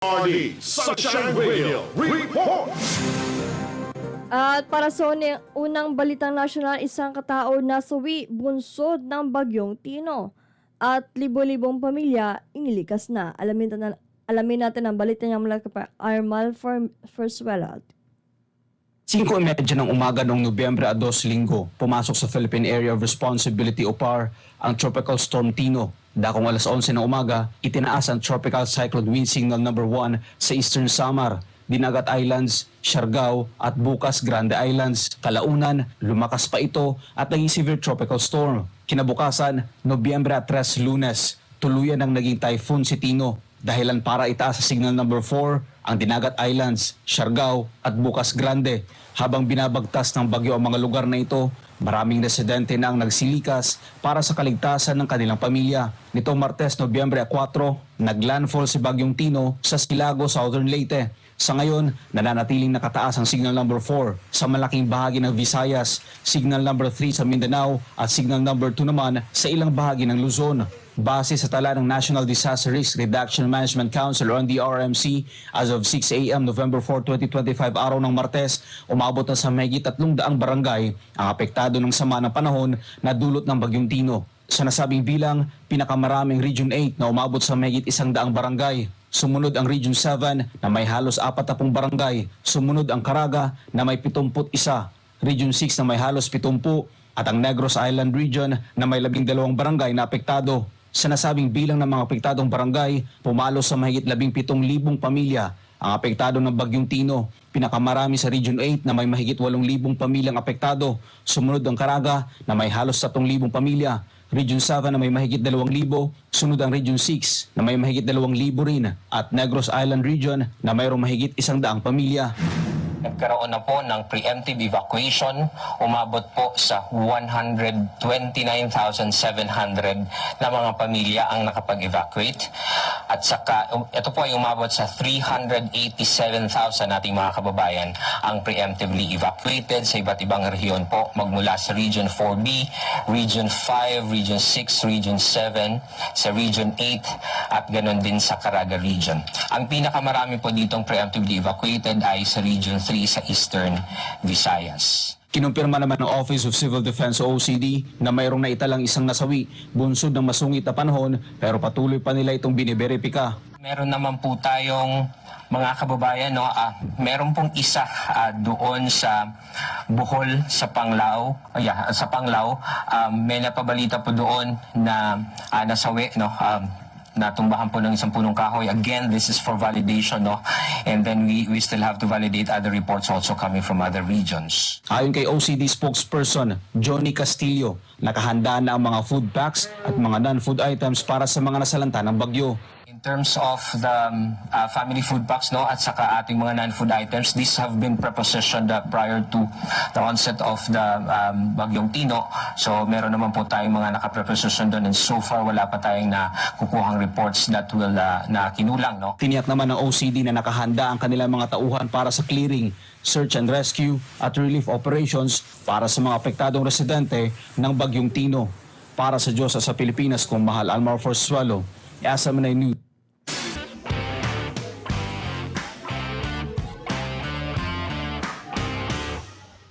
RD Sunshine Radio Report! At para sa unang balitang nasyonal, isang katao na suwi bunsod ng bagyong Tino. At libo-libong pamilya inilikas na. Alamin, na, alamin natin ang balita niya mula kay Armal Firstwell. 5.30 ng umaga noong Nobyembre a 2 linggo, pumasok sa Philippine Area of Responsibility o PAR ang Tropical Storm Tino. Dakong alas 11 ng umaga, itinaas ang Tropical Cyclone Wind Signal number 1 sa Eastern Samar, Dinagat Islands, Siargao at bukas Grande Islands. Kalaunan, lumakas pa ito at naging severe tropical storm. Kinabukasan, Nobyembre at 3 lunes, tuluyan ang naging typhoon si Tino dahilan para itaas sa signal number 4 ang Dinagat Islands, Siargao at Bukas Grande. Habang binabagtas ng bagyo ang mga lugar na ito, maraming residente na ang nagsilikas para sa kaligtasan ng kanilang pamilya. Nitong Martes, Nobyembre 4, naglandfall si Bagyong Tino sa Silago, Southern Leyte. Sa ngayon, nananatiling nakataas ang signal number 4 sa malaking bahagi ng Visayas, signal number 3 sa Mindanao at signal number 2 naman sa ilang bahagi ng Luzon. Base sa tala ng National Disaster Risk Reduction Management Council o NDRMC, as of 6 a.m. November 4, 2025, araw ng Martes, umabot na sa mahigit 300 barangay ang apektado ng sama ng panahon na dulot ng Bagyong Tino. Sa nasabing bilang, pinakamaraming Region 8 na umabot sa mahigit isang daang barangay. Sumunod ang Region 7 na may halos 40 barangay. Sumunod ang Caraga na may 71. Region 6 na may halos 70 at ang Negros Island Region na may 12 barangay na apektado. Sa nasabing bilang ng mga apektadong barangay, pumalo sa mahigit 17,000 pamilya ang apektado ng Bagyong Tino. Pinakamarami sa Region 8 na may mahigit 8,000 pamilyang apektado. Sumunod ang Caraga na may halos 3,000 pamilya. Region 7 na may mahigit 2,000. Sunod ang Region 6 na may mahigit 2,000 rin. At Negros Island Region na mayroong mahigit 100 pamilya. Nagkaroon na po ng preemptive evacuation. Umabot po sa 129,700 na mga pamilya ang nakapag-evacuate. At saka, um, ito po ay umabot sa 387,000 nating mga kababayan ang preemptively evacuated sa iba't ibang rehiyon po magmula sa Region 4B, Region 5, Region 6, Region 7, sa Region 8 at ganon din sa Caraga Region. Ang pinakamarami po ditong preemptively evacuated ay sa Region 3 sa Eastern Visayas. Kinumpirma naman ng Office of Civil Defense o OCD na mayroong naitalang isang nasawi bunsod ng masungit na panahon pero patuloy pa nila itong biniberipika. Meron naman po tayong mga kababayan, no, ah, meron pong isa ah, doon sa Bohol, sa Panglao. Oh, yeah, sa Panglao, um, may napabalita po doon na ah, nasawi, no, um, natumbahan po ng isang punong kahoy. Again, this is for validation, no? And then we, we still have to validate other reports also coming from other regions. Ayon kay OCD spokesperson Johnny Castillo, nakahanda na ang mga food packs at mga non-food items para sa mga nasalanta ng bagyo. In terms of the um, uh, family food packs no at saka ating mga non-food items these have been prepositioned uh, prior to the onset of the um, bagyong Tino so meron naman po tayong mga nakapreposition doon and so far wala pa tayong na kukuhang reports that will uh, na kinulang no Tiniyak naman ng OCD na nakahanda ang kanilang mga tauhan para sa clearing, search and rescue at relief operations para sa mga apektadong residente ng Bagyong Tino. Para sa Diyos at sa Pilipinas kung mahal Almar for Swallow, Yasa Manay News.